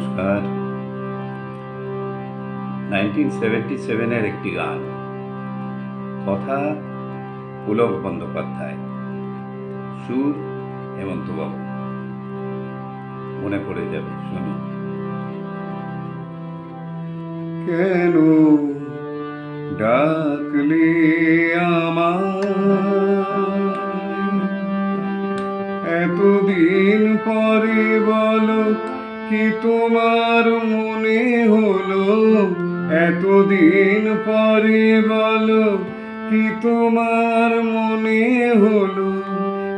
নমস্কার nineteen seventy সেভেনের একটি গান। কথা পুলক বন্দ্যোপাধ্যায়, সুর হেমন্তবাবু মনে পড়ে যাবে, শুনুন। কেন ডাকলে আমার এতদিন পরে বলো কি তোমার মনে হলো? এতদিন পরে বলো, কি তোমার মনে হলো?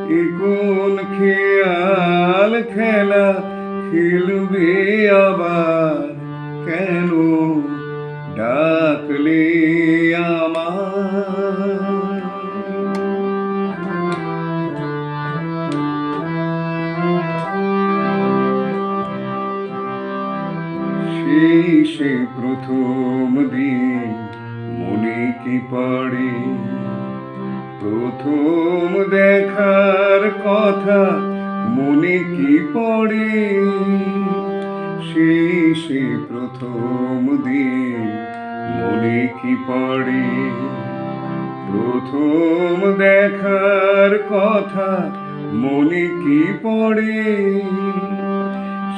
এ কোন খেয়াল খেলা, খেলবে আবার কেন? সে প্রথম দিন মনে কি পড়ে? প্রথম দেখার কথা মনে কি পড়ে? সে প্রথম দিন মনে কি পড়ে? প্রথম দেখার কথা মনে কি পড়ে?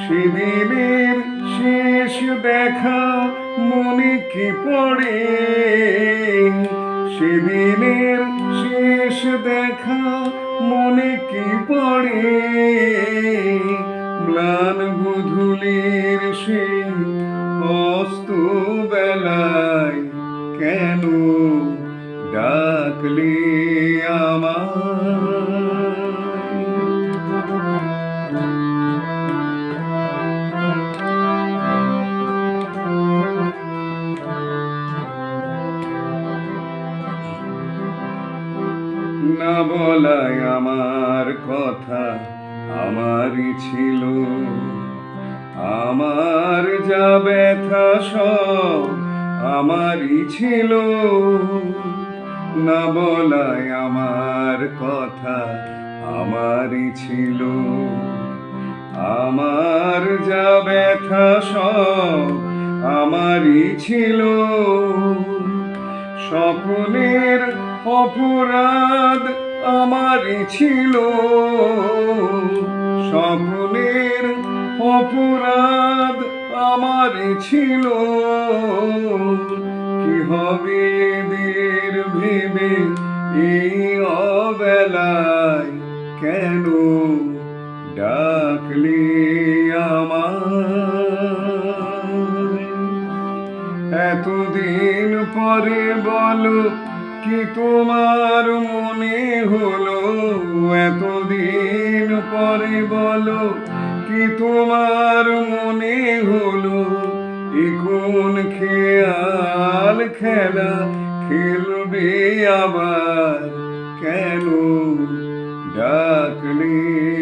সেদিনের শেষ দেখা মনে কি পড়ে? সেদিনের শেষ দেখা মনে কি পড়ে? ম্লান বুধুলির সেই অস্ত বেলায় কেন ডাকলে আমার না বলাই আমার কথা আমারই ছিল। আমার যা ব্যথা সব আমারই ছিল। না বলাই আমার কথা আমারই ছিল। আমার যা ব্যথা সব আমারই ছিল। স্বপ্নের অপরাধ আমারই ছিল। স্বপ্নের অপরাধ আমারই ছিল। কি হবে এদের ভেবে এই অবেলায় কেন ডাকলে আমার এতদিন পরে বলো কি তোমার মনে হলো? এতদিন পরে বলো, কি তোমার মনে হলো? এখন খেয়াল খেলা, খেলবে আবার কেন? ডাকলে